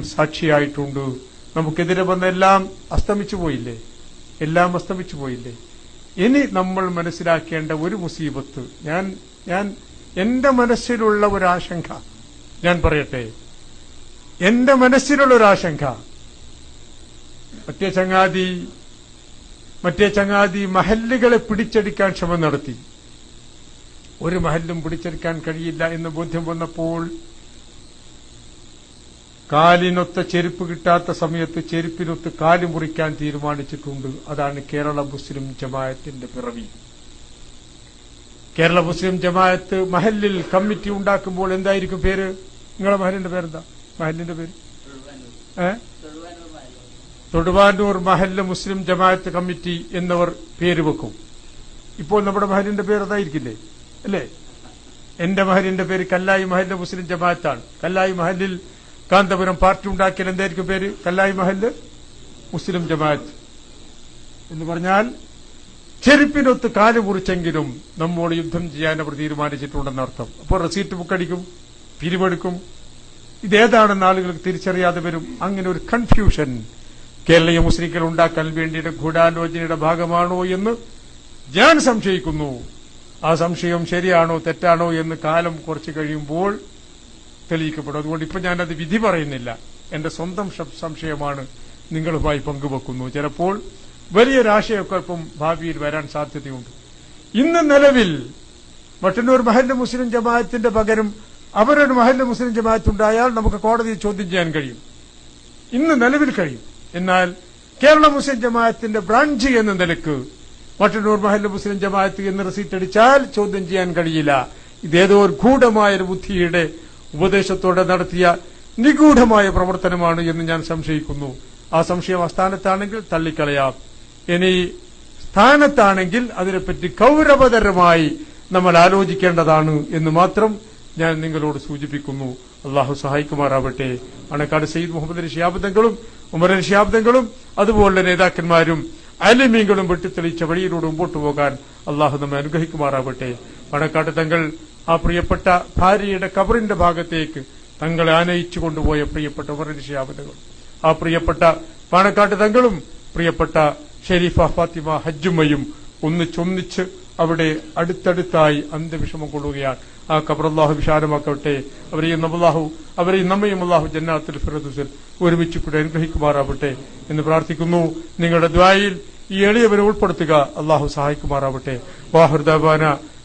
സാക്ഷിയായിട്ടുണ്ട്. നമുക്കെതിരെ വന്ന എല്ലാം അസ്തമിച്ചു പോയില്ലേ? എല്ലാം അസ്തമിച്ചു പോയില്ലേ? ഇനി നമ്മൾ മനസ്സിലാക്കേണ്ട ഒരു മുസീബത്ത്. ഞാൻ ഞാൻ എന്റെ മനസ്സിലുള്ള ഒരു ആശങ്ക ഞാൻ പറയട്ടെ. എന്റെ മനസ്സിലുള്ള ഒരു ആശങ്ക മറ്റേ ചങ്ങാതി മറ്റേ ചങ്ങാതി മഹല്ലുകളെ പിടിച്ചെടുക്കാൻ ശ്രമം നടത്തി. ഒരു മഹല്ലും പിടിച്ചെടുക്കാൻ കഴിയില്ല എന്ന് ബോധ്യം വന്നപ്പോൾ കാലിനൊത്ത ചെരുപ്പ് കിട്ടാത്ത സമയത്ത് ചെരുപ്പിനൊത്ത് കാൽ മുറിക്കാൻ തീരുമാനിച്ചിട്ടുണ്ട്. അതാണ് കേരള മുസ്ലിം ജമായത്തിന്റെ പിറവി. കേരള മുസ്ലിം ജമായത്ത് മഹല്ലിൽ കമ്മിറ്റി ഉണ്ടാക്കുമ്പോൾ എന്തായിരിക്കും പേര്? നിങ്ങളെ മഹലിന്റെ പേരെന്താ? മഹലിന്റെ പേര്? ഏ? തൊടുവാനൂർ മഹല്ല് മുസ്ലിം ജമാഅത്ത് കമ്മിറ്റി എന്നവർ പേര് വെക്കും. ഇപ്പോൾ നമ്മുടെ മഹലിന്റെ പേര് അതായിരിക്കില്ലേ? അല്ലേ? എന്റെ മഹലിന്റെ പേര് കല്ലായി മഹല്ല് മുസ്ലിം ജമാഅത്താണ്. കല്ലായി മഹലിൽ കാന്തപുരം പാർട്ടി ഉണ്ടാക്കിയാൽ എന്തായിരിക്കും പേര്? കല്ലായി മഹൽ മുസ്ലിം ജമാഅത്ത്. എന്ന് പറഞ്ഞാൽ ചെരുപ്പിനൊത്ത് കാൽ മുറിച്ചെങ്കിലും നമ്മോട് യുദ്ധം ചെയ്യാൻ അവർ തീരുമാനിച്ചിട്ടുണ്ടെന്നർത്ഥം അപ്പോൾ റെസീറ്റ് ബുക്കടിക്കും പിരിവെടുക്കും. ഇതേതാണെന്ന് ആളുകൾക്ക് തിരിച്ചറിയാതെ വരും. അങ്ങനെ ഒരു കൺഫ്യൂഷൻ കേരളീയ മുസ്ലിങ്ങൾ ഉണ്ടാക്കാൻ വേണ്ടിയുടെ ഗൂഢാലോചനയുടെ ഭാഗമാണോ എന്ന് ഞാൻ സംശയിക്കുന്നു. ആ സംശയം ശരിയാണോ തെറ്റാണോ എന്ന് കാലം കുറച്ച് കഴിയുമ്പോൾ തെളിയിക്കപ്പെടും. അതുകൊണ്ട് ഇപ്പൊ ഞാനത് വിധി പറയുന്നില്ല. എന്റെ സ്വന്തം സംശയമാണ് നിങ്ങളുമായി പങ്കുവെക്കുന്നു. ചിലപ്പോൾ വലിയ ഇപ്പം ഭാവിയിൽ വരാൻ സാധ്യതയുണ്ട്. ഇന്ന് നിലവിൽ മട്ടന്നൂർ മഹല്ല മുസ്ലിം ജമാഅത്തിന്റെ പകരം അവരൊരു മഹല്ല മുസ്ലിം ജമാഅത്ത് ഉണ്ടായാൽ നമുക്ക് കോടതിയിൽ ചോദ്യം ചെയ്യാൻ കഴിയും. ഇന്ന് നിലവിൽ കഴിയും. എന്നാൽ കേരള മുസ്ലിം ജമാഅത്തിന്റെ ബ്രാഞ്ച് എന്ന നിലയ്ക്ക് മട്ടന്നൂർ മഹല്ല മുസ്ലിം ജമാഅത്ത് എന്ന് റെസീറ്റ് അടിച്ചാൽ ചോദ്യം ചെയ്യാൻ കഴിയില്ല. ഇതേതോ ഒരു ഗൂഢമായ ഒരു ബുദ്ധിയുടെ ഉപദേശത്തോടെ നടത്തിയ നിഗൂഢമായ പ്രവർത്തനമാണ് എന്ന് ഞാൻ സംശയിക്കുന്നു. ആ സംശയം അസ്ഥാനത്താണെങ്കിൽ തള്ളിക്കളയാം. ഇനി സ്ഥാനത്താണെങ്കിൽ അതിനെപ്പറ്റി ഗൗരവതരമായി നമ്മൾ ആലോചിക്കേണ്ടതാണ് എന്ന് മാത്രം ഞാൻ നിങ്ങളോട് സൂചിപ്പിക്കുന്നു. അള്ളാഹു സഹായിക്കുമാറാവട്ടെ. അണക്കാട് സയ്യിദ് മുഹമ്മദ് ഷിയാബദങ്ങളും ഉമർ അതുപോലെ അതുപോലുള്ള നേതാക്കന്മാരും അലിമീങ്ങളും വെട്ടിത്തെളിച്ച വഴിയിലൂടെ മുമ്പോട്ട് പോകാൻ അള്ളാഹു നമ്മെ അനുഗ്രഹിക്കുമാറാവട്ടെ. പണക്കാട്ട് തങ്ങൾ ആ പ്രിയപ്പെട്ട ഭാര്യയുടെ കബറിന്റെ ഭാഗത്തേക്ക് തങ്ങളെ ആനയിച്ചു കൊണ്ടുപോയ പ്രിയപ്പെട്ട ഉമർ ആ പ്രിയപ്പെട്ട പാണക്കാട്ട് തങ്ങളും പ്രിയപ്പെട്ട ഷെരീഫ ഫാത്തിമ ഹജ്ജുമ്മയും ഒന്നിച്ചൊന്നിച്ച് അവിടെ അടുത്തടുത്തായി അന്ത്യവിഷമം കൊള്ളുകയാണ്. ആ കബറല്ലാഹു വിശാലമാക്കട്ടെ. അവരെയും നമ്മളാഹു അവരെയും നമ്മയും അള്ളാഹു ജന്നാത്തിൽ ഫിറദുസിൽ ഒരുമിച്ച് കൂടെ അനുഗ്രഹിക്കുമാറാവട്ടെ എന്ന് പ്രാർത്ഥിക്കുന്നു. നിങ്ങളുടെ ദ്വായിൽ ഈ എളിയവരെ ഉൾപ്പെടുത്തുക. അള്ളാഹു സഹായിക്കുമാറാവട്ടെ.